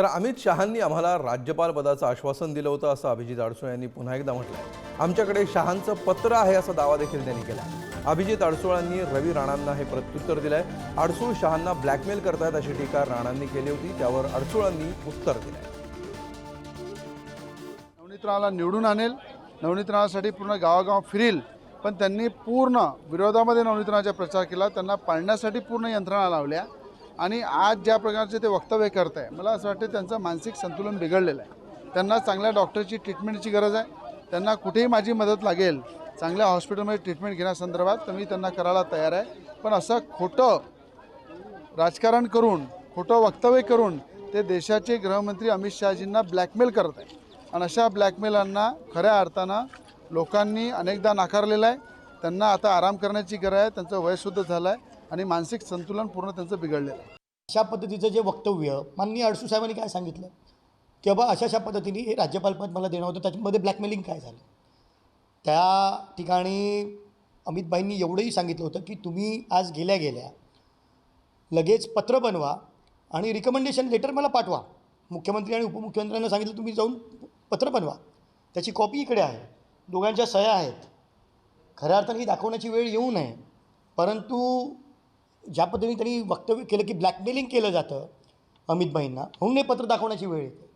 तर अमित शहांनी आम्हाला राज्यपाल पदाचं आश्वासन दिलं होतं असं अभिजित अडसूळ यांनी पुन्हा एकदा म्हटलं आमच्याकडे शहांचं पत्र आहे असा दावा देखील त्यांनी केला अभिजित अडसूळांनी रवी राणांना हे प्रत्युत्तर दिलंय. अडसूळ शहांना ब्लॅकमेल करतायत अशी टीका राणांनी केली होती त्यावर अडसूळांनी उत्तर दिलंय. नवनीत राणाला निवडून आणेल नवनीत राणासाठी पूर्ण गावागाव फिरेल पण त्यांनी पूर्ण विरोधामध्ये नवनीत राणाचा प्रचार केला त्यांना पाळण्यासाठी पूर्ण यंत्रणा लावल्या आणि आज ज्या प्रकारचे ते वक्तव्य करत आहे मला असं वाटतं त्यांचं मानसिक संतुलन बिघडलेलं आहे. त्यांना चांगल्या डॉक्टरची ट्रीटमेंटची गरज आहे. त्यांना कुठेही माझी मदत लागेल चांगल्या हॉस्पिटलमध्ये ट्रीटमेंट घेण्यासंदर्भात तर मी त्यांना करायला तयार आहे. पण असं खोटं राजकारण करून खोटं वक्तव्य करून ते देशाचे गृहमंत्री अमित शहाजींना ब्लॅकमेल करत आहे आणि अशा ब्लॅकमेलांना खऱ्या अर्थानं लोकांनी अनेकदा नाकारलेलं आहे. त्यांना आता आराम करण्याची गरज आहे. त्यांचं वयसुद्धा झालं आहे आणि मानसिक संतुलन पूर्ण त्यांचं बिघडलेलं आहे. अशा पद्धतीचं जे वक्तव्य माननीय अडसू साहेबांनी काय सांगितलं? की बाबा अशा अशा पद्धतीने हे राज्यपालपद मला देणं होतं त्याच्यामध्ये ब्लॅकमेलिंग काय झालं? त्या ठिकाणी अमितभाईंनी एवढंही सांगितलं होतं की तुम्ही आज गेल्या गेल्या लगेच पत्र बनवा आणि रिकमेंडेशन लेटर मला पाठवा. मुख्यमंत्री आणि उपमुख्यमंत्र्यांना सांगितलं तुम्ही जाऊन पत्र बनवा. त्याची कॉपी इकडे आहे. दोघांच्या सह्या आहेत. खऱ्या अर्थाने ही दाखवण्याची वेळ येऊ नये. परंतु ज्या पद्धतीने त्यांनी वक्तव्य केलं की ब्लॅकमेलिंग केलं जातं अमितभाईंना म्हणून हे पत्र दाखवण्याची वेळ येते.